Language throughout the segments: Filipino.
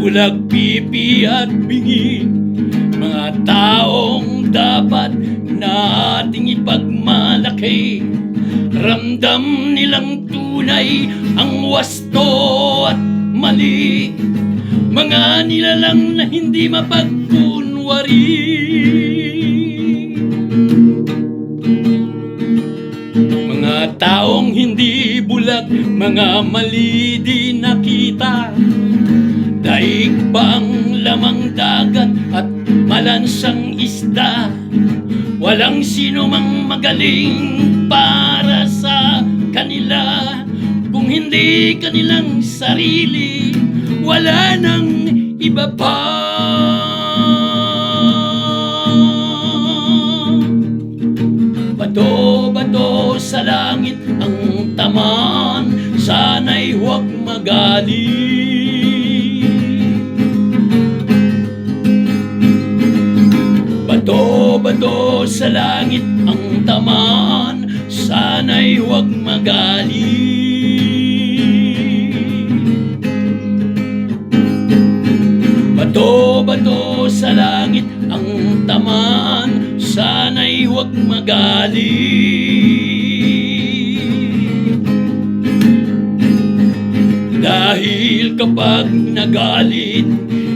bulag, pipi at bingi. Mga taong dapat nating ipagmalaki. Ramdam nilang tunay ang wasto at mali. Mga nilalang na hindi mapagkunwari mga mali di nakita. Daig ba ang lamang dagat at malansang isda? Walang sino mang magaling para sa kanila. Kung hindi kanilang sarili, wala nang iba pa. Bato-bato sa langit magalit Bato-bato sa langit ang taman Sana'y huwag magalit Bato-bato sa langit ang taman Sana'y huwag magalit Dahil kapag nagalit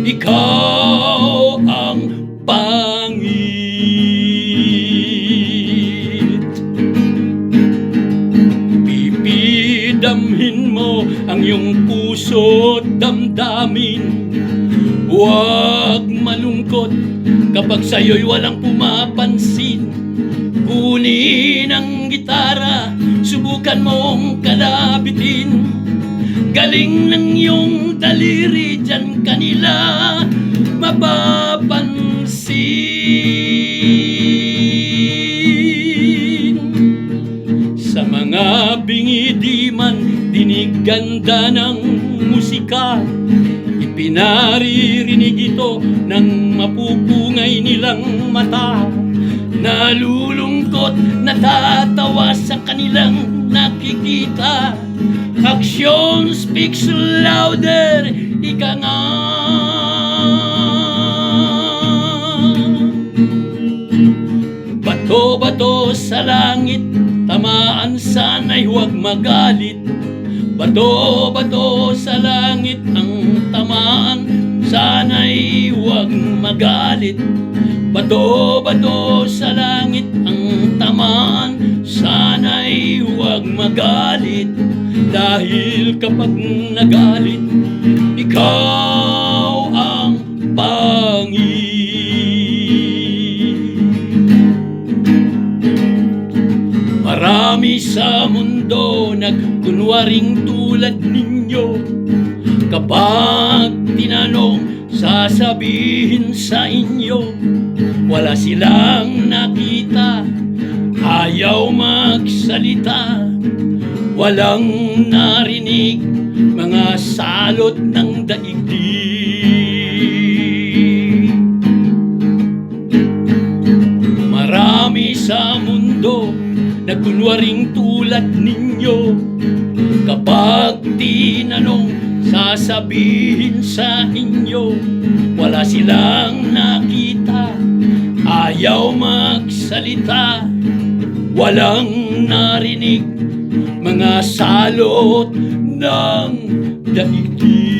Ikaw ang pangit. Pipidamhin mo ang iyong puso't damdamin. Huwag malungkot kapag sa'yo'y walang pumapansin. Kunin ang gitara, subukan mong kalabitin Galing ng iyong daliri, dyan kanila mapapansin. Sa mga bingi di man dinig ganda ng musika. Ipinaririnig ito ng mapupungay nilang mata. Nalulungkot, natatawa sa kanilang nakikita Action speaks louder, ika nga. Bato-bato sa langit, tamaan sana'y huwag magalit. Bato-bato sa langit ang tamaan Sana'y huwag magalit. Bato-bato sa langit ang tamaan Sana'y huwag magalit Dahil kapag nagalit Ikaw ang pangit. Marami sa mundo nagkunwaring tulad ninyo. Kapag tinanong, sasabihin sa inyo. Wala silang nakita, ayaw magsalita Walang narinig, mga salot ng daigdig. Marami sa mundo na kunwaring tulad ninyo. Kapag tinanong, sasabihin sa inyo. Wala silang nakita, ayaw magsalita. Walang narinig, mga salot ng daigdig